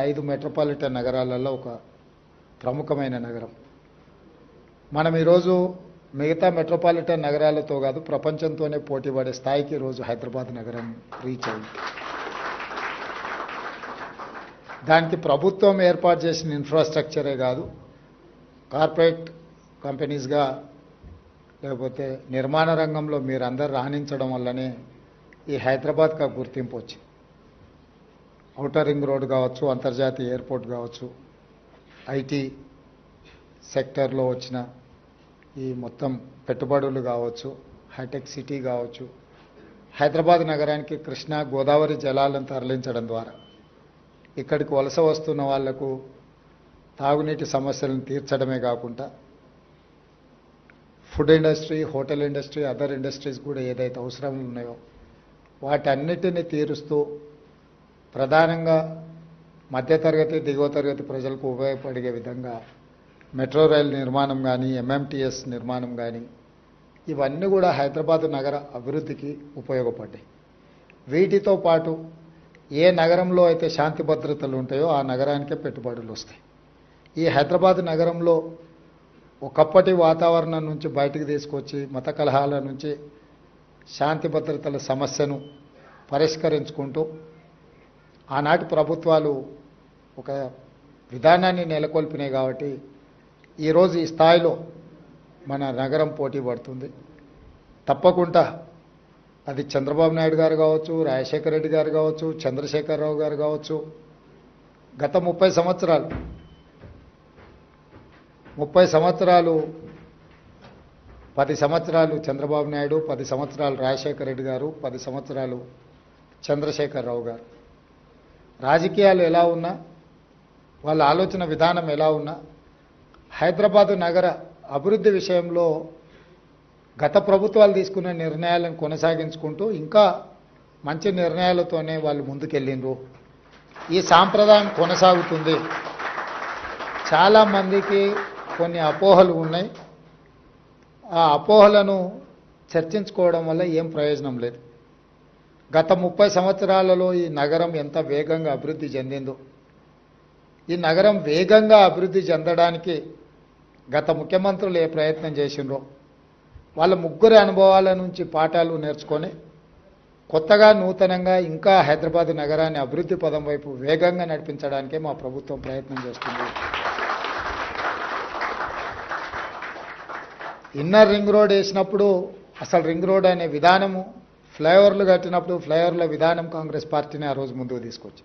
ఐదు మెట్రోపాలిటన్ నగరాలలో ఒక ప్రముఖమైన నగరం. మనం ఈరోజు మిగతా మెట్రోపాలిటన్ నగరాలతో కాదు ప్రపంచంతోనే పోటీ పడే స్థాయికి ఈరోజు హైదరాబాద్ నగరం రీచ్ అయింది. దానికి ప్రభుత్వం ఏర్పాటు చేసిన ఇన్ఫ్రాస్ట్రక్చరే కాదు కార్పొరేట్ కంపెనీస్గా లేకపోతే నిర్మాణ రంగంలో మీరందరూ రాణించడం వల్లనే ఈ హైదరాబాద్కి గుర్తింపు వచ్చింది. ఔటర్ రింగ్ రోడ్ కావచ్చు అంతర్జాతీయ ఎయిర్పోర్ట్ కావచ్చు ఐటీ సెక్టర్లో వచ్చిన ఈ మొత్తం పెట్టుబడులు కావచ్చు హైటెక్ సిటీ కావచ్చు హైదరాబాద్ నగరానికి కృష్ణా గోదావరి జలాలను తరలించడం ద్వారా ఇక్కడికి వలస వస్తున్న వాళ్ళకు తాగునీటి సమస్యలను తీర్చడమే కాకుండా food industry hotel industry other industries కూడా ఏదైతే అవసరాలు ఉన్నాయో వాటన్నిటిని తీరుస్తూ ప్రధానంగా మధ్యతరగతి దిగువ తరగతి ప్రజలకు ఉపయోగపడే విధంగా మెట్రో రైల్ నిర్మాణం కానీ ఎంఎంటీఎస్ నిర్మాణం కానీ ఇవన్నీ కూడా హైదరాబాద్ నగర అభివృద్ధికి ఉపయోగపడ్డాయి. వీటితో పాటు ఏ నగరంలో అయితే శాంతి భద్రతలు ఉంటాయో ఆ నగరానికే పెట్టుబడులు వస్తాయి. ఈ హైదరాబాద్ నగరంలో ఒకప్పటి వాతావరణం నుంచి బయటకు తీసుకొచ్చి మత కలహాల నుంచి శాంతి భద్రతల సమస్యను పరిష్కరించుకుంటూ ఆనాటి ప్రభుత్వాలు ఒక విధానాన్ని నెలకొల్పినాయి కాబట్టి ఈరోజు ఈ స్థాయిలో మన నగరం పోటీ పడుతుంది. తప్పకుండా అది చంద్రబాబు నాయుడు గారు కావచ్చు రాజశేఖర రెడ్డి గారు కావచ్చు చంద్రశేఖరరావు గారు కావచ్చు గత ముప్పై సంవత్సరాలు ముప్పై సంవత్సరాలు పది సంవత్సరాలు చంద్రబాబు నాయుడు పది సంవత్సరాలు రాజశేఖర రెడ్డి గారు పది సంవత్సరాలు చంద్రశేఖరరావు గారు. రాజకీయాలు ఎలా ఉన్నా వాళ్ళ ఆలోచన విధానం ఎలా ఉన్నా హైదరాబాదు నగర అభివృద్ధి విషయంలో గత ప్రభుత్వాలు తీసుకున్న నిర్ణయాలను కొనసాగించుకుంటూ ఇంకా మంచి నిర్ణయాలతోనే వాళ్ళు ముందుకెళ్ళిండ్రు. ఈ సాంప్రదాయం కొనసాగుతుంది. చాలామందికి కొన్ని అపోహలు ఉన్నాయి. ఆ అపోహలను చర్చించుకోవడం వల్ల ఏం ప్రయోజనం లేదు. గత ముప్పై సంవత్సరాలలో ఈ నగరం ఎంత వేగంగా అభివృద్ధి చెందిందో. ఈ నగరం వేగంగా అభివృద్ధి చెందడానికి గత ముఖ్యమంత్రులు ఏ ప్రయత్నం చేసిండ్రో వాళ్ళ ముగ్గురి అనుభవాల నుంచి పాఠాలు నేర్చుకొని కొత్తగా నూతనంగా ఇంకా హైదరాబాద్ నగరాన్ని అభివృద్ధి పదం వైపు వేగంగా నడిపించడానికే మా ప్రభుత్వం ప్రయత్నం చేస్తుంది. ఇన్నర్ రింగ్ రోడ్ వేసినప్పుడు అసలు రింగ్ రోడ్ అనే విధానము ఫ్లైఓవర్లు కట్టినప్పుడు ఫ్లైఓవర్ల విధానం కాంగ్రెస్ పార్టీని ఆ రోజు ముందుకు తీసుకొచ్చి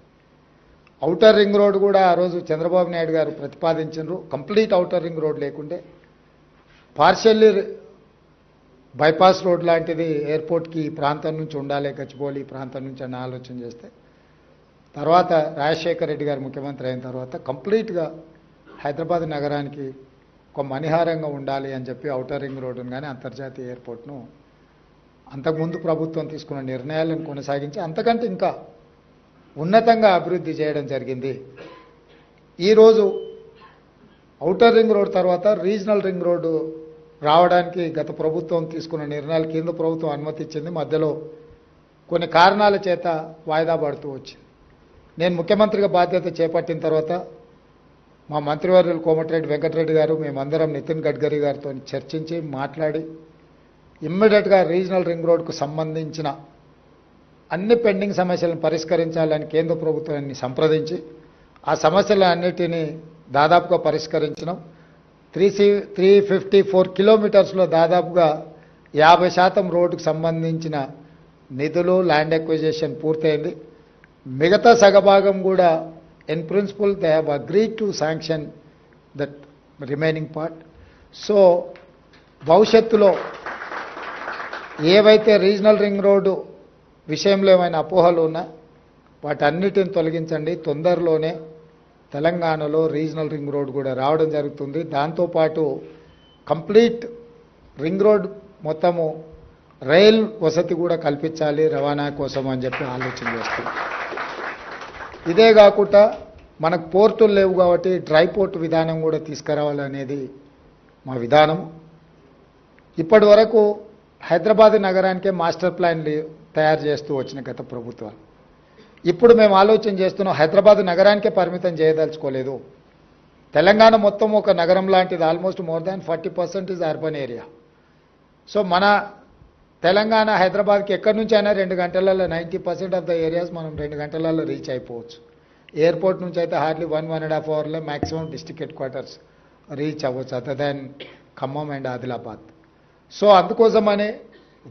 ఔటర్ రింగ్ రోడ్ కూడా ఆ రోజు చంద్రబాబు నాయుడు గారు ప్రతిపాదించారు కంప్లీట్ ఔటర్ రింగ్ రోడ్ లేకుంటే పార్షల్లీ బైపాస్ రోడ్ లాంటిది ఎయిర్పోర్ట్కి ఈ ప్రాంతం నుంచి ఉండాలి గచ్చిబౌలి ఈ ప్రాంతం నుంచి అని ఆలోచన చేస్తే. తర్వాత రాజశేఖర రెడ్డి గారు ముఖ్యమంత్రి అయిన తర్వాత కంప్లీట్గా హైదరాబాద్ నగరానికి ఒక మణిహారంగా ఉండాలి అని చెప్పి ఔటర్ రింగ్ రోడ్డును కానీ అంతర్జాతీయ ఎయిర్పోర్ట్ను అంతకుముందు ప్రభుత్వం తీసుకున్న నిర్ణయాలను కొనసాగించి అంతకంటే ఇంకా ఉన్నతంగా అభివృద్ధి చేయడం జరిగింది. ఈరోజు ఔటర్ రింగ్ రోడ్ తర్వాత రీజనల్ రింగ్ రోడ్డు రావడానికి గత ప్రభుత్వం తీసుకున్న నిర్ణయాలు కేంద్ర ప్రభుత్వం అనుమతిచ్చింది. మధ్యలో కొన్ని కారణాల చేత వాయిదా పడుతూ వచ్చింది. నేను ముఖ్యమంత్రిగా బాధ్యత చేపట్టిన తర్వాత మా మంత్రివర్యులు కోమటిరెడ్డి వెంకటరెడ్డి గారు మేమందరం నితిన్ గడ్కరీ గారితో చర్చించి మాట్లాడి ఇమ్మీడియట్గా రీజనల్ రింగ్ రోడ్కు సంబంధించిన అన్ని పెండింగ్ సమస్యలను పరిష్కరించాలని కేంద్ర ప్రభుత్వాన్ని సంప్రదించి ఆ సమస్యలన్నిటినీ దాదాపుగా పరిష్కరించడం three C three fifty four కిలోమీటర్స్లో దాదాపుగా యాభై శాతం రోడ్డుకు సంబంధించిన నిధులు ల్యాండ్ ఎక్విజేషన్ పూర్తయింది. మిగతా సగభాగం కూడా in principle they have agree to sanction that remaining part so భవిష్యత్తులో ఏవైతే రీజనల్ రింగ్ రోడ్డు విషయంలో ఏమైనా అపోహలు ఉన్నా వాటన్నిటిని తొలగించండి. తొందరలోనే తెలంగాణలో రీజనల్ రింగ్ రోడ్ కూడా రావడం జరుగుతుంది. దాంతోపాటు కంప్లీట్ రింగ్ రోడ్ మొత్తము రైల్ వసతి కూడా కల్పించాలి రవాణా కోసం అని చెప్పి ఆలోచన చేస్తుంది ఇదే కాకుండా మనకు పోర్టులు లేవు కాబట్టి డ్రై పోర్ట్ విధానం కూడా తీసుకురావాలనేది మా విధానం. ఇప్పటి వరకు హైదరాబాద్ నగరానికే మాస్టర్ ప్లాన్ తయారు చేస్తూ వచ్చిన గత ప్రభుత్వాలు. ఇప్పుడు మేము ఆలోచన చేస్తున్నాం హైదరాబాద్ నగరానికే పరిమితం చేయదలుచుకోలేదు. తెలంగాణ మొత్తం ఒక నగరం లాంటిది almost more than forty percent is urban area so మన తెలంగాణ హైదరాబాద్కి ఎక్కడి నుంచి అయినా రెండు గంటలలో ninety percent of the areas మనం రెండు గంటలలో రీచ్ అయిపోవచ్చు. ఎయిర్పోర్ట్ నుంచి అయితే hardly one one and half అవర్లో maximum district headquarters reach అవ్వచ్చు other than Khammam and Adilabad. So అందుకోసమనే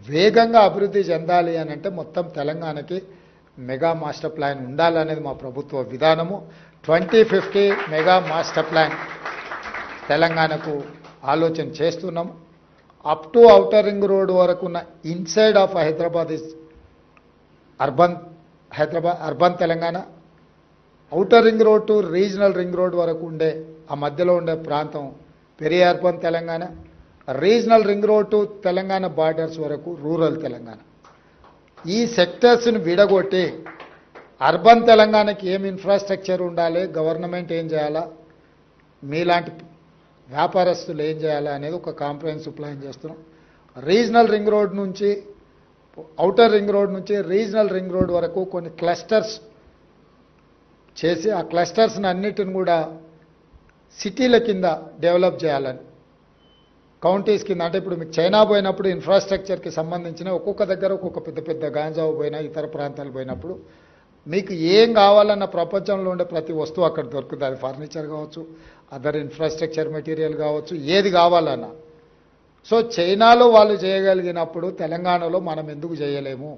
వేగంగా అభివృద్ధి చెందాలి అని అంటే మొత్తం తెలంగాణకి మెగా మాస్టర్ ప్లాన్ ఉండాలనేది మా ప్రభుత్వ విధానము. Twenty fifty mega master plan తెలంగాణకు ఆలోచన చేస్తున్నాము up to outer ring road వరకు ఉన్న inside of Hyderabad is urban Hyderabad urban Telangana. Outer ring road to regional ring road వరకు ఉండే ఆ మధ్యలో ఉండే ప్రాంతం peri urban Telangana. Regional ring road to Telangana borders వరకు రూరల్ తెలంగాణ. ఈ సెక్టర్స్ని విడగొట్టి అర్బన్ తెలంగాణకి ఏం ఇన్ఫ్రాస్ట్రక్చర్ ఉండాలి గవర్నమెంట్ ఏం చేయాలా మీలాంటి వ్యాపారస్తులు ఏం చేయాలా అనేది ఒక కాంప్రహెన్సివ్ ప్లాన్ చేస్తున్నాం. రీజనల్ రింగ్ రోడ్ నుంచి అవుటర్ రింగ్ రోడ్ నుంచి రీజనల్ రింగ్ రోడ్ వరకు కొన్ని క్లస్టర్స్ చేసి ఆ క్లస్టర్స్ని అన్నిటిని కూడా సిటీల కింద డెవలప్ చేయాలని కౌంటీస్ కింద అంటే ఇప్పుడు మీకు చైనా పోయినప్పుడు ఇన్ఫ్రాస్ట్రక్చర్కి సంబంధించిన ఒక్కొక్క దగ్గర ఒక్కొక్క పెద్ద పెద్ద గాంజావు పోయినా ఇతర ప్రాంతాలు పోయినప్పుడు మీకు ఏం కావాలన్న ప్రపంచంలో ఉండే ప్రతి వస్తువు అక్కడ దొరుకుతుంది. అది ఫర్నిచర్ కావచ్చు అదర్ ఇన్ఫ్రాస్ట్రక్చర్ మెటీరియల్ కావచ్చు ఏది కావాలన్నా. సో చైనాలో వాళ్ళు చేయగలిగినప్పుడు తెలంగాణలో మనం ఎందుకు చేయలేము?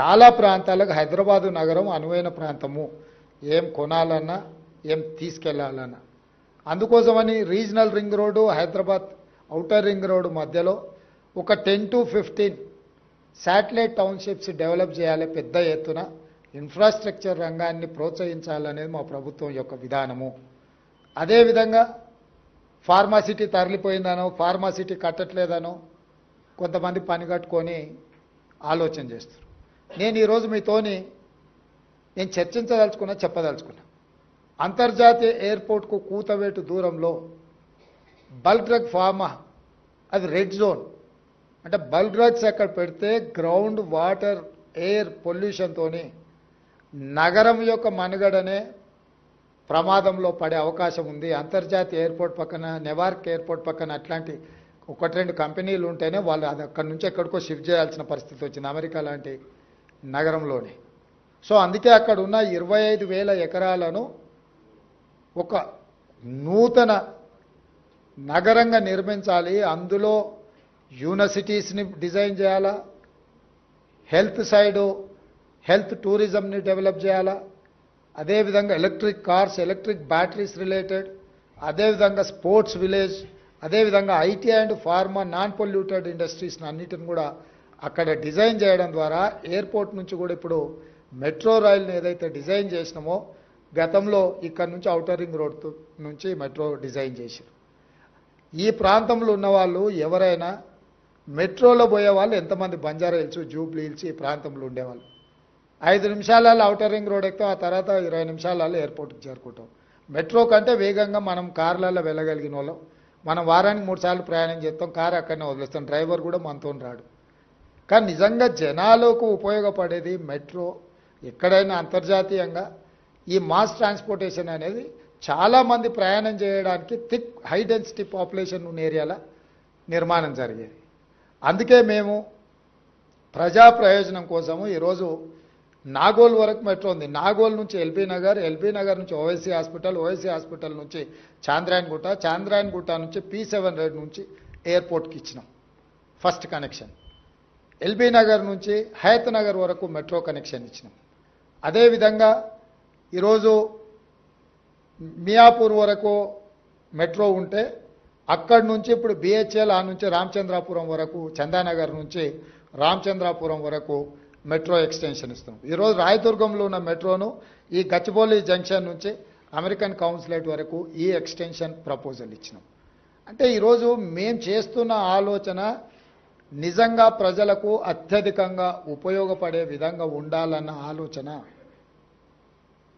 చాలా ప్రాంతాలకు హైదరాబాదు నగరం అనువైన ప్రాంతము. ఏం కొనాలన్నా ఏం తీసుకెళ్ళాలన్నా. అందుకోసమని regional ring road Hyderabad outer ring road మధ్యలో ఒక ten to fifteen satellite townships develop చేయాలి పెద్ద ఎత్తున ఇన్ఫ్రాస్ట్రక్చర్ రంగాన్ని ప్రోత్సహించాలనేది మా ప్రభుత్వం యొక్క విధానము. అదేవిధంగా ఫార్మాసిటీ తరలిపోయిందనో ఫార్మాసిటీ కట్టట్లేదనో కొంతమంది పని కట్టుకొని ఆలోచన చేస్తారు. నేను ఈరోజు మీతోని నేను చర్చించదలుచుకున్నా చెప్పదలుచుకున్నా. అంతర్జాతీయ ఎయిర్పోర్ట్కు కూతవేటు దూరంలో బల్క్ ఫార్మా. అది రెడ్ జోన్. అంటే బల్క్ ఎక్కడ పెడితే గ్రౌండ్ వాటర్ ఎయిర్ పొల్యూషన్తోని నగరం యొక్క మనుగడనే ప్రమాదంలో పడే అవకాశం ఉంది. అంతర్జాతీయ ఎయిర్పోర్ట్ పక్కన నెవార్క్ ఎయిర్పోర్ట్ పక్కన అట్లాంటి ఒకటి రెండు కంపెనీలు ఉంటేనే వాళ్ళు అది అక్కడి నుంచి ఎక్కడికో షిఫ్ట్ చేయాల్సిన పరిస్థితి వచ్చింది అమెరికా లాంటి నగరంలోనే. సో అందుకే అక్కడ ఉన్న ఇరవై ఐదు వేల ఎకరాలను ఒక నూతన నగరంగా నిర్మించాలి. అందులో యూనివర్సిటీస్ని డిజైన్ చేయాలా? హెల్త్ సైడు హెల్త్ టూరిజంని డెవలప్ చేయాలా? అదేవిధంగా electric cars electric batteries related అదేవిధంగా స్పోర్ట్స్ విలేజ్ అదేవిధంగా IT and pharma non polluted ఇండస్ట్రీస్ని అన్నిటిని కూడా అక్కడ డిజైన్ చేయడం ద్వారా ఎయిర్పోర్ట్ నుంచి కూడా ఇప్పుడు మెట్రో రైల్ని ఏదైతే డిజైన్ చేసినామో గతంలో ఇక్కడ నుంచి ఔటర్ రింగ్ రోడ్ నుంచి మెట్రో డిజైన్ చేశారు ఈ ప్రాంతంలో ఉన్నవాళ్ళు ఎవరైనా మెట్రోలో పోయే వాళ్ళు ఎంతమంది బంజారా హిల్స్ జూబ్లీ హిల్స్ ఈ ప్రాంతంలో ఉండేవాళ్ళు. ఐదు నిమిషాలలో అవుటర్ రింగ్ రోడ్ ఎక్కుతాం ఆ తర్వాత ఇరవై నిమిషాలలో ఎయిర్పోర్ట్కి చేరుకుంటాం. మెట్రో కంటే వేగంగా మనం కార్లలో వెళ్ళగలిగిన వాళ్ళం. మనం వారానికి మూడు సార్లు ప్రయాణం చేస్తాం కారు అక్కడనే వదిలేస్తాం డ్రైవర్ కూడా మనతో రాడు. కానీ నిజంగా జనాలకు ఉపయోగపడేది మెట్రో. ఎక్కడైనా అంతర్జాతీయంగా ఈ మాస్ ట్రాన్స్పోర్టేషన్ అనేది చాలామంది ప్రయాణం చేయడానికి థిక్ హై డెన్సిటీ పాపులేషన్ ఉన్న ఏరియాల నిర్మాణం జరిగేది. అందుకే మేము ప్రజా ప్రయోజనం కోసము ఈరోజు నాగోల్ వరకు మెట్రో ఉంది. నాగోల్ నుంచి ఎల్బీ నగర్ ఎల్బీ నగర్ నుంచి ఓవైసీ హాస్పిటల్ ఓవైసీ హాస్పిటల్ నుంచి చాంద్రాయన్గుట్ట చాంద్రాయన్గుట్ట నుంచి పీ సెవెన్ రెడ్ నుంచి ఎయిర్పోర్ట్కి ఇచ్చినాం. First connection. ఎల్బీ నగర్ నుంచి హయత్ నగర్ వరకు మెట్రో కనెక్షన్ ఇచ్చినాం. అదేవిధంగా ఈరోజు మియాపూర్ వరకు మెట్రో ఉంటే అక్కడి నుంచి ఇప్పుడు బిహెచ్ఎల్ ఆ నుంచి రామచంద్రాపురం వరకు చందానగర్ నుంచి రామచంద్రాపురం వరకు మెట్రో ఎక్స్టెన్షన్ ఇస్తాం ఈరోజు రాయదుర్గంలో ఉన్న మెట్రోను ఈ గచ్చిబౌలి జంక్షన్ నుంచి అమెరికన్ కౌన్సిలేట్ వరకు ఈ ఎక్స్టెన్షన్ ప్రపోజల్ ఇచ్చినాం. అంటే ఈరోజు మేము చేస్తున్న ఆలోచన నిజంగా ప్రజలకు అత్యధికంగా ఉపయోగపడే విధంగా ఉండాలన్న ఆలోచన.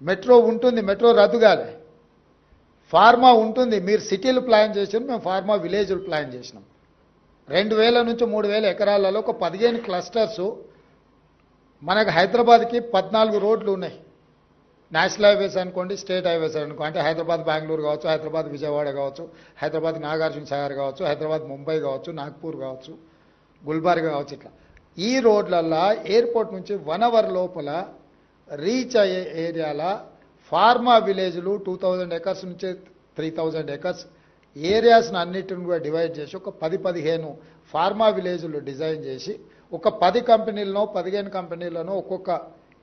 మెట్రో ఉంటుంది మెట్రో రద్దు కాలే. ఫార్మా ఉంటుంది. మీరు సిటీలు ప్లాన్ చేసారు మేము ఫార్మా విలేజ్లు ప్లాన్ చేసినాం. రెండు వేల నుంచి మూడు వేల ఎకరాలలో ఒక పదిహేను క్లస్టర్స్ మనకు హైదరాబాద్కి పద్నాలుగు రోడ్లు ఉన్నాయి. నేషనల్ హైవేస్ అనుకోండి స్టేట్ హైవేస్ అనుకో అంటే హైదరాబాద్ బెంగళూరు కావచ్చు హైదరాబాద్ విజయవాడ కావచ్చు హైదరాబాద్ నాగార్జున సాగర్ కావచ్చు హైదరాబాద్ ముంబై కావచ్చు నాగ్పూర్ కావచ్చు గుల్బర్గా కావచ్చు ఇట్లా. ఈ రోడ్లల్లో ఎయిర్పోర్ట్ నుంచి వన్ అవర్ లోపల రీచ్ అయ్యే ఏరియాల ఫార్మా విలేజ్లు టూ థౌజండ్ ఎకర్స్ నుంచి త్రీ థౌజండ్ ఎకర్స్. ఏరియాస్ని అన్నిటిని కూడా డివైడ్ చేసి ఒక పది పదిహేను ఫార్మా విలేజ్లు డిజైన్ చేసి ఒక పది కంపెనీలను పదిహేను కంపెనీలను ఒక్కొక్క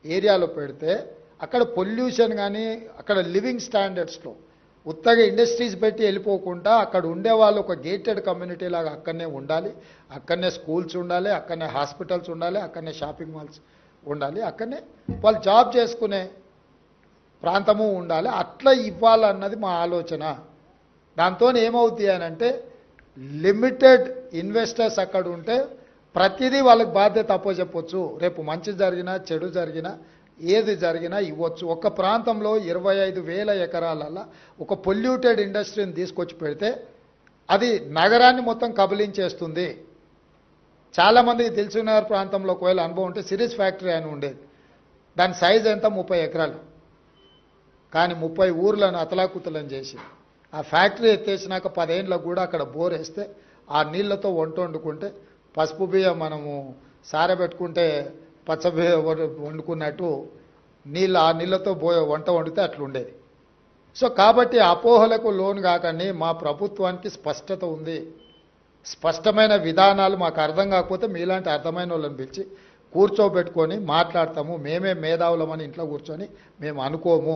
ఏరియాలో పెడితే అక్కడ పొల్యూషన్ కానీ అక్కడ లివింగ్ స్టాండర్డ్స్లో ఉత్తగా ఇండస్ట్రీస్ పెట్టి వెళ్ళిపోకుండా అక్కడ ఉండే వాళ్ళు ఒక గేటెడ్ కమ్యూనిటీ లాగా అక్కడనే ఉండాలి. అక్కడనే స్కూల్స్ ఉండాలి అక్కడనే హాస్పిటల్స్ ఉండాలి అక్కడనే షాపింగ్ మాల్స్ ఉండాలి అక్కడనే వాళ్ళు జాబ్ చేసుకునే ప్రాంతము ఉండాలి. అట్లా ఇవ్వాలన్నది మా ఆలోచన. దాంతో ఏమవుతుంది అని అంటే లిమిటెడ్ ఇన్వెస్టర్స్ అక్కడ ఉంటే ప్రతిదీ వాళ్ళకి బాధ్యత అప్పచెప్పొచ్చు. రేపు మంచి జరిగినా చెడు జరిగినా ఏది జరిగినా ఇవ్వచ్చు. ఒక ప్రాంతంలో ఇరవై ఐదు వేల ఎకరాలలో ఒక పొల్యూటెడ్ ఇండస్ట్రీని తీసుకొచ్చి పెడితే అది నగరాన్ని మొత్తం కబలించేస్తుంది. చాలామందికి తెలిసిన ప్రాంతంలో ఒకవేళ అనుభవం ఉంటే సిరీస్ ఫ్యాక్టరీ అని ఉండేది. దాని సైజ్ ఎంత? ముప్పై ఎకరాలు. కానీ ముప్పై ఊర్లను అతలాకుతలం చేసి ఆ ఫ్యాక్టరీ ఎత్తేసినాక పదేళ్ళకు కూడా అక్కడ బోర్ వేస్తే ఆ నీళ్ళతో వంట వండుకుంటే పసుపు బియ్యం మనము సారబెట్టుకుంటే పచ్చ వండుకున్నట్టు నీళ్ళు ఆ నీళ్ళతో బో వంట వండితే అట్లుండేది. సో కాబట్టి అపోహలకు లోను కాకండి మా ప్రభుత్వానికి స్పష్టత ఉంది. స్పష్టమైన విధానాలు మాకు అర్థం కాకపోతే మీలాంటి అర్థమైన వాళ్ళని పిలిచి కూర్చోబెట్టుకొని మాట్లాడతాము. మేమే మేధావులమని ఇంట్లో కూర్చొని మేము అనుకోము.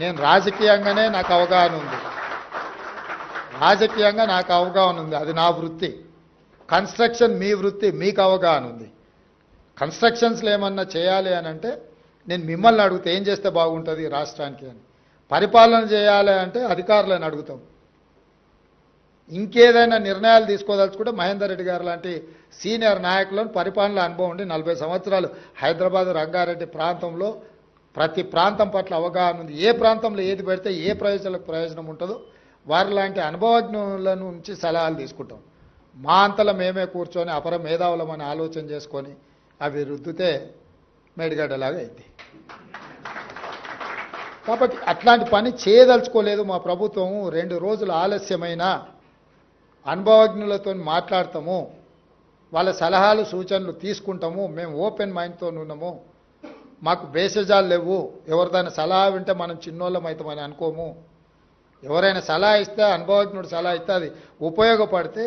నేను రాజకీయంగానే నాకు అవగాహన ఉంది. రాజకీయంగా నాకు అవగాహన ఉంది. అది నా వృత్తి. కన్స్ట్రక్షన్ మీ వృత్తి మీకు అవగాహన ఉంది. కన్స్ట్రక్షన్స్లో ఏమన్నా చేయాలి అని అంటే నేను మిమ్మల్ని అడిగితే ఏం చేస్తే బాగుంటుంది రాష్ట్రానికి అని. పరిపాలన చేయాలి అంటే అధికారులను అడుగుతాం. ఇంకేదైనా నిర్ణయాలు తీసుకోదలుచుకుంటే మహేందర్ రెడ్డి గారు లాంటి సీనియర్ నాయకులను పరిపాలన అనుభవం ఉండి నలభై సంవత్సరాలు హైదరాబాద్ రంగారెడ్డి ప్రాంతంలో ప్రతి ప్రాంతం పట్ల అవగాహన ఉంది. ఏ ప్రాంతంలో ఏది పెడితే ఏ ప్రయోజనాలకు ప్రయోజనం ఉంటుందో వారి లాంటి అనుభవజ్ఞుల నుంచి సలహాలు తీసుకుంటాం. మా అంతలో మేమే కూర్చొని అపర మేధావులమని ఆలోచన చేసుకొని అవి రుద్దితే మేడిగడ్డలాగా అయింది కాబట్టి అట్లాంటి పని చేయదలుచుకోలేదు మా ప్రభుత్వం. రెండు రోజులు ఆలస్యమైన అనుభవజ్ఞులతో మాట్లాడతాము. వాళ్ళ సలహాలు సూచనలు తీసుకుంటాము. మేము ఓపెన్ మైండ్తో ఉన్నాము. మాకు భేషజాలు లేవు. ఎవరిదైనా సలహా వింటే మనం చిన్నోళ్ళం అవుతామని అనుకోము. ఎవరైనా సలహా ఇస్తే అనుభవజ్ఞుడు సలహా ఇస్తే అది ఉపయోగపడితే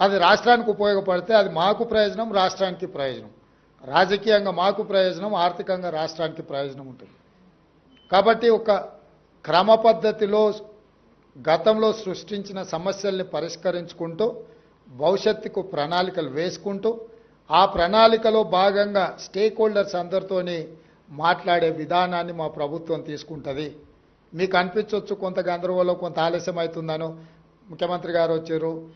అది రాష్ట్రానికి ఉపయోగపడితే అది మాకు ప్రయోజనం రాష్ట్రానికి ప్రయోజనం. రాజకీయంగా మాకు ప్రయోజనం ఆర్థికంగా రాష్ట్రానికి ప్రయోజనం ఉంటుంది. కాబట్టి ఒక క్రమ పద్ధతిలో గతంలో సృష్టించిన సమస్యల్ని పరిష్కరించుకుంటూ భవిష్యత్తుకు ప్రణాళికలు వేసుకుంటూ ఆ ప్రణాళికలో భాగంగా స్టేక్ హోల్డర్స్ అందరితోని మాట్లాడే విధానాన్ని మా ప్రభుత్వం తీసుకుంటుంది. మీకు అనిపించవచ్చు కొంత గందరగోళం కొంత ఆలస్యం అవుతుందను ముఖ్యమంత్రి గారు వచ్చారు.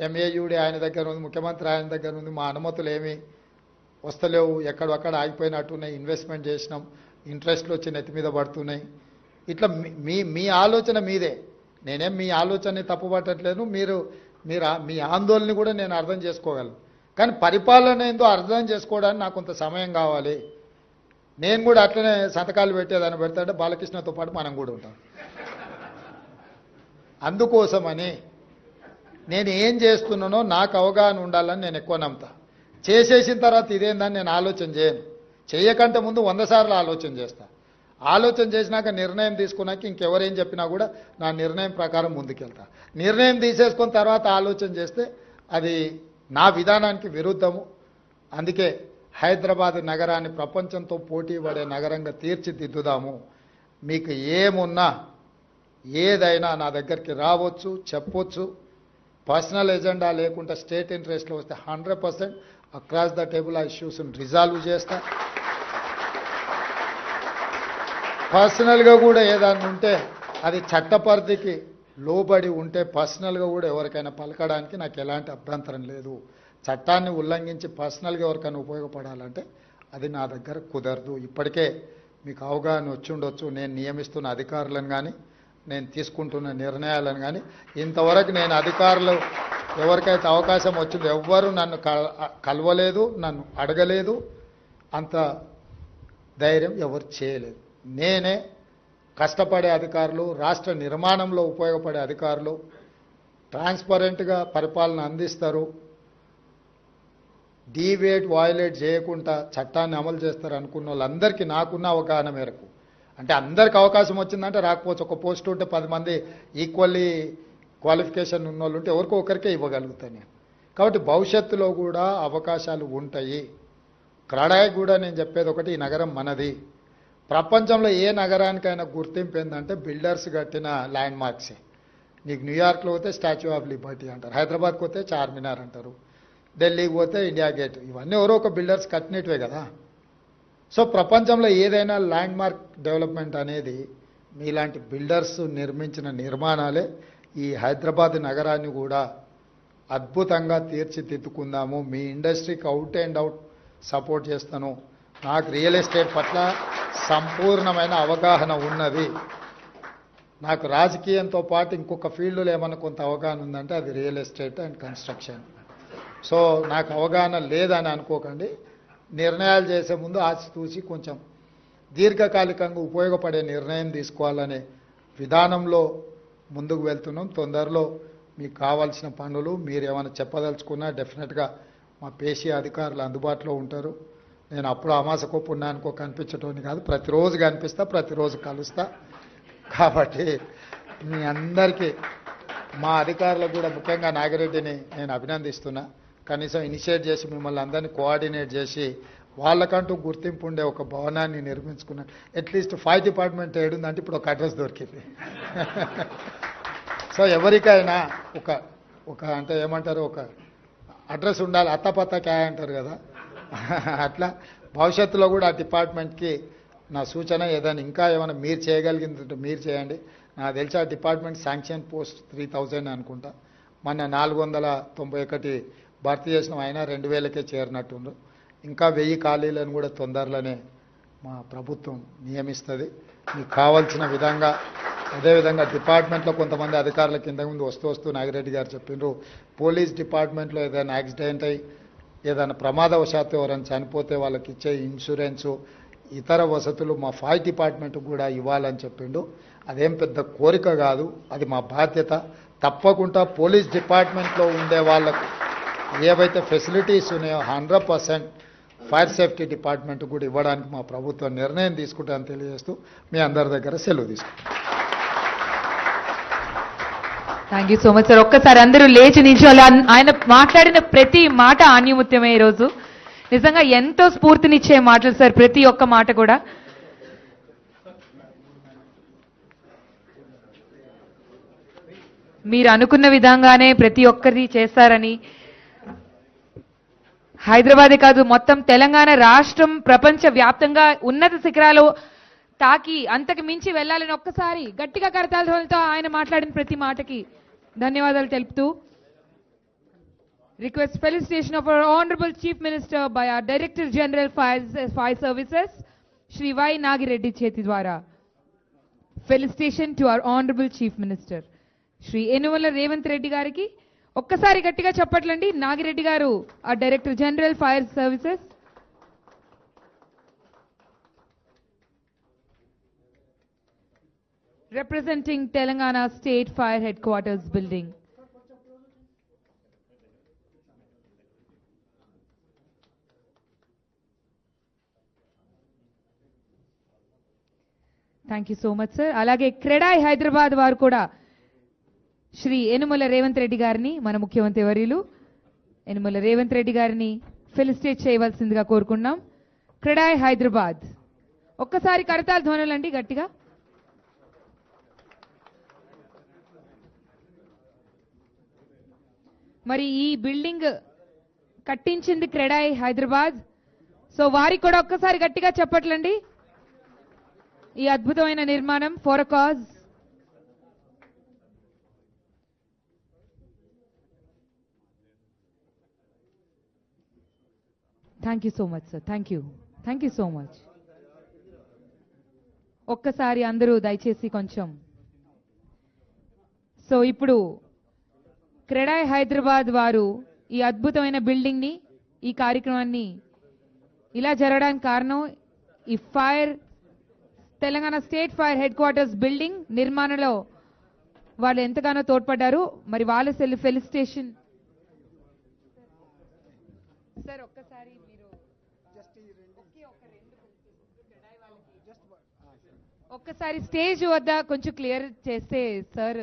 ఎంఏయుడి ఆయన దగ్గర ఉంది ముఖ్యమంత్రి ఆయన దగ్గర ఉంది. మా అనుమతులు ఏమి వస్తలేవు. ఎక్కడొక్కడ ఆగిపోయినట్టున్నాయి. ఇన్వెస్ట్మెంట్ చేసినాం. ఇంట్రెస్ట్లు వచ్చి నెత్తి మీద పడుతున్నాయి. ఇట్లా మీ- మీ ఆలోచన మీదే. నేనేం మీ ఆలోచనని తప్పుపట్టట్లేదు మీరు మీరు మీ ఆందోళన కూడా నేను అర్థం చేసుకోగలను. కానీ పరిపాలన ఏందో అర్థం చేసుకోవడానికి నాకు కొంత సమయం కావాలి. నేను కూడా అట్లనే సంతకాలు పెట్టేదాన్ని పెడతాడు. బాలకృష్ణతో పాటు మనం కూడా ఉంటాం. అందుకోసమని నేను ఏం చేస్తున్నానో నాకు అవగాహన ఉండాలని నేను ఎక్కువ నమ్ముతా. చేసేసిన తర్వాత ఇదేందని నేను ఆలోచన చేయను. చేయకంటే ముందు వంద సార్లు ఆలోచన చేస్తా. ఆలోచన చేసినాక నిర్ణయం తీసుకున్నాక ఇంకెవరేం చెప్పినా కూడా నా నిర్ణయం ప్రకారం ముందుకెళ్తా. నిర్ణయం తీసేసుకున్న తర్వాత ఆలోచన చేస్తే అది నా విధానానికి విరుద్ధము. అందుకే హైదరాబాద్ నగరాన్ని ప్రపంచంతో పోటీ పడే నగరంగా తీర్చిదిద్దుదాము. మీకు ఏమున్నా ఏదైనా నా దగ్గరికి రావచ్చు చెప్పొచ్చు. పర్సనల్ ఎజెండా లేకుండా స్టేట్ ఇంట్రెస్ట్లో వస్తే hundred percent across the table ఆ ఇష్యూస్ని రిజాల్వ్ చేస్తా. పర్సనల్గా కూడా ఏదైనా ఉంటే అది చట్టపరిధికి లోబడి ఉంటే పర్సనల్గా కూడా ఎవరికైనా పలకడానికి నాకు ఎలాంటి అభ్యంతరం లేదు. చట్టాన్ని ఉల్లంఘించి పర్సనల్గా ఎవరికైనా ఉపయోగపడాలంటే అది నా దగ్గర కుదరదు. ఇప్పటికే మీకు అవగాహన వచ్చి ఉండొచ్చు. నేను నియమిస్తున్న అధికారులను కానీ నేను తీసుకుంటున్న నిర్ణయాలను కానీ ఇంతవరకు నేను అధికారులు ఎవరికైతే అవకాశం వచ్చిందో ఎవ్వరూ నన్ను కల- కలవలేదు నన్ను అడగలేదు. అంత ధైర్యం ఎవరు చేయలేదు. నేనే కష్టపడే అధికారులు రాష్ట్ర నిర్మాణంలో ఉపయోగపడే అధికారులు ట్రాన్స్పరెంట్గా పరిపాలన అందిస్తారు. డీవేట్ వాయిలేట్ చేయకుండా చట్టాన్ని అమలు చేస్తారు అనుకున్న వాళ్ళందరికీ నాకున్న అవగాహన మేరకు. అంటే అందరికి అవకాశం వచ్చిందంటే రాకపోవచ్చు. ఒక పోస్ట్ ఉంటే పది మంది ఈక్వల్లీ క్వాలిఫికేషన్ ఉన్న వాళ్ళు ఉంటే ఎవరికో ఒకరికే ఇవ్వగలుగుతాను నేను. కాబట్టి భవిష్యత్తులో కూడా అవకాశాలు ఉంటాయి. క్రడాయి కూడా నేను చెప్పేది ఒకటి ఈ నగరం మనది. ప్రపంచంలో ఏ నగరానికైనా గుర్తింపు ఏంటంటే బిల్డర్స్ కట్టిన ల్యాండ్ మార్క్సే నీకు న్యూయార్క్లో పోతే స్టాచ్యూ ఆఫ్ లిబర్టీ అంటారు. హైదరాబాద్కి పోతే చార్మినార్ అంటారు. ఢిల్లీకి పోతే ఇండియా గేట్. ఇవన్నీ ఎవరో ఒక బిల్డర్స్ కట్టినట్వే కదా. సో ప్రపంచంలో ఏదైనా ల్యాండ్ మార్క్ డెవలప్మెంట్ అనేది మీలాంటి బిల్డర్స్ నిర్మించిన నిర్మాణాలే ఈ హైదరాబాద్ నగరాన్ని కూడా అద్భుతంగా తీర్చిదిద్దుకుందాము. మీ ఇండస్ట్రీకి అవుట్ అండ్ అవుట్ సపోర్ట్ చేస్తాను. నాకు రియల్ ఎస్టేట్ పట్ల సంపూర్ణమైన అవగాహన ఉన్నది. నాకు రాజకీయంతో పాటు ఇంకొక ఫీల్డ్లో ఏమైనా కొంత అవగాహన ఉందంటే అది real estate and construction. So నాకు అవగాహన లేదని అనుకోకండి. నిర్ణయాలు చేసే ముందు ఆచి చూసి కొంచెం దీర్ఘకాలికంగా ఉపయోగపడే నిర్ణయం తీసుకోవాలనే విధానంలో ముందుకు వెళ్తున్నాం. తొందరలో మీకు కావాల్సిన పనులు మీరు ఏమైనా చెప్పదలుచుకున్నా డెఫినెట్గా మా పేషీ అధికారులు అందుబాటులో ఉంటారు. నేను అప్పుడు అమాసకో పుణ్యానికో కనిపించటోని కాదు. ప్రతిరోజు కనిపిస్తా ప్రతిరోజు కలుస్తా. కాబట్టి మీ అందరికీ మా అధికారులకు కూడా ముఖ్యంగా నాగిరెడ్డిని నేను అభినందిస్తున్నా. కనీసం ఇనిషియేట్ చేసి మిమ్మల్ని అందరినీ కోఆర్డినేట్ చేసి వాళ్ళకంటూ గుర్తింపు ఉండే ఒక భవనాన్ని నిర్మించుకున్నాను అట్లీస్ట్ ఫైవ్ డిపార్ట్మెంట్ ఏడుందంటే ఇప్పుడు ఒక అడ్రస్ దొరికింది. సో ఎవరికైనా ఒక ఒక అంటే ఏమంటారు ఒక అడ్రస్ ఉండాలి అత్తపత్త క్యా అంటారు కదా. అట్లా భవిష్యత్తులో కూడా ఆ డిపార్ట్మెంట్కి నా సూచన ఏదైనా ఇంకా ఏమైనా మీరు చేయగలిగిందంటే మీరు చేయండి. నాకు తెలిసి ఆ department sanction post three thousand అనుకుంటా. మొన్న నాలుగు వందల తొంభై ఒకటి భర్తీ చేసిన అయినా రెండు వేలకే చేరినట్టుండ్రు ఇంకా వెయ్యి ఖాళీలను కూడా తొందరలోనే మా ప్రభుత్వం నియమిస్తుంది. మీకు కావాల్సిన విధంగా అదేవిధంగా డిపార్ట్మెంట్లో కొంతమంది అధికారుల కింద ముందు వస్తూ వస్తూ నాగిరెడ్డి గారు చెప్పిండ్రు. పోలీస్ డిపార్ట్మెంట్లో ఏదైనా యాక్సిడెంట్ అయ్యి ఏదైనా ప్రమాదవశాత్తు ఎవరైనా చనిపోతే వాళ్ళకి ఇచ్చే ఇన్సూరెన్సు ఇతర వసతులు మా ఫైర్ డిపార్ట్మెంట్ కూడా ఇవ్వాలని చెప్పిండు. అదేం పెద్ద కోరిక కాదు అది మా బాధ్యత. తప్పకుండా పోలీస్ డిపార్ట్మెంట్లో ఉండే వాళ్ళకు ఏవైతే ఫెసిలిటీస్ ఉన్నాయో hundred percent fire safety department కూడా ఇవ్వడానికి మా ప్రభుత్వం నిర్ణయం తీసుకుంటామని తెలియజేస్తూ మీ అందరి దగ్గర సెలవు తీసుకుంటాం thank you so much sir ఒక్కసారి అందరూ లేచి నిల్చోవాలి ఆయన మాట్లాడిన ప్రతి మాట ఆన్యముత్యమే ఈరోజు. నిజంగా ఎంతో స్ఫూర్తినిచ్చే మాటలు సార్ ప్రతి ఒక్క మాట కూడా. మీరు అనుకున్న విధంగానే ప్రతి ఒక్కరిది చేస్తారని. హైదరాబాదే కాదు మొత్తం తెలంగాణ రాష్ట్రం ప్రపంచ వ్యాప్తంగా ఉన్నత శిఖరాలు తాకి అంతకు మించి వెళ్ళాలని ఒక్కసారి గట్టిగా కరతాలతో ఆయన మాట్లాడిన ప్రతి మాటకి ధన్యవాదాలు తెలుపుతూ request felicitation of our honourable chief minister by our director general fire fire services Shri Y Nagireddy చేతి ద్వారా. Felicitation to our honourable chief minister Shri Enumula Revanth Reddy గారికి ఒక్కసారి గట్టిగా చెప్పట్లండి. నాగిరెడ్డి గారు ఆ director general fire services representing Telangana State Fire Headquarters building. Thank you so much sir అలాగే క్రెడాయ్ హైదరాబాద్ వారు కూడా శ్రీ ఎనుమల రేవంత్ రెడ్డి గారిని మన ముఖ్యమంత్రి వర్యులు ఎనుమల రేవంత్ రెడ్డి గారిని ఫెలిసిటేట్ చేయవలసిందిగా కోరుకున్నాం. క్రెడాయ్ హైదరాబాద్. ఒక్కసారి కరతాల ధ్వనులండి గట్టిగా. మరి ఈ బిల్డింగ్ కట్టించింది క్రెడాయ్ హైదరాబాద్. సో వారికి కూడా ఒక్కసారి గట్టిగా చెప్పట్లండి. ఈ అద్భుతమైన నిర్మాణం for cause thank you so much sir thank you thank you so much ఒక్కసారి అందరూ దయచేసి కొంచెం. సో ఇప్పుడు క్రెడాయ్ హైదరాబాద్ వారు ఈ అద్భుతమైన బిల్డింగ్ని ఈ కార్యక్రమాన్ని ఇలా జరగడానికి కారణం ఈ fire Telangana state fire headquarters building నిర్మాణంలో వాళ్ళు ఎంతగానో తోడ్పడ్డారు. మరి వాళ్ళ సెల్ ఫెలిసిటేషన్. సార్ ఒక్కసారి మీరు ఒక్కసారి స్టేజ్ వద్ద కొంచెం క్లియర్ చేస్తే sir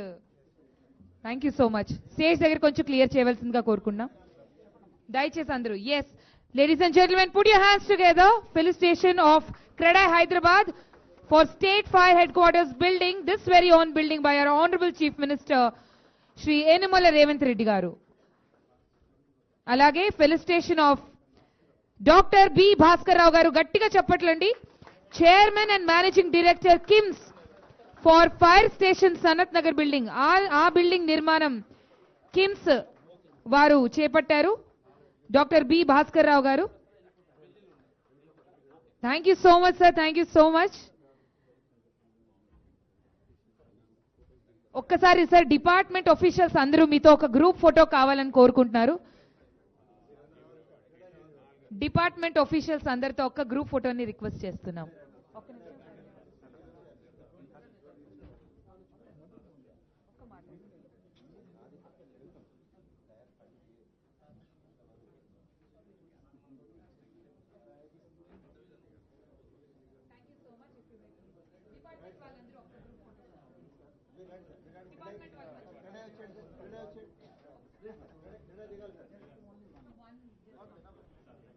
thank you so much stage దగ్గర కొంచెం క్లియర్ చేయవలసిందిగా కోరుకున్నాం. దయచేసి అందరూ yes ladies and gentlemen put your hands together felicitation of CREDAI Hyderabad for state fire headquarters building this very own building by our honourable chief minister Shri Enumula Revanth Reddy garu. అలాగే felicitation of doctor B Bhaskar Rao garu గట్టిగా చెప్పట్లండి. Chairman and managing director KIMS for fire station Sanath Nagar building. ఆ ఆ building నిర్మాణం కిమ్స్ వారు చేపట్టారు. Doctor B Bhaskar Rao garu. Thank you so much sir thank you so much ఒక్కసారి sir department officials అందరూ మీతో ఒక గ్రూప్ ఫోటో కావాలని కోరుకుంటున్నారు. డిపార్ట్మెంట్ ఆఫీషియల్స్ అందరితో ఒక గ్రూప్ ఫోటోని రిక్వెస్ట్ చేస్తున్నాం.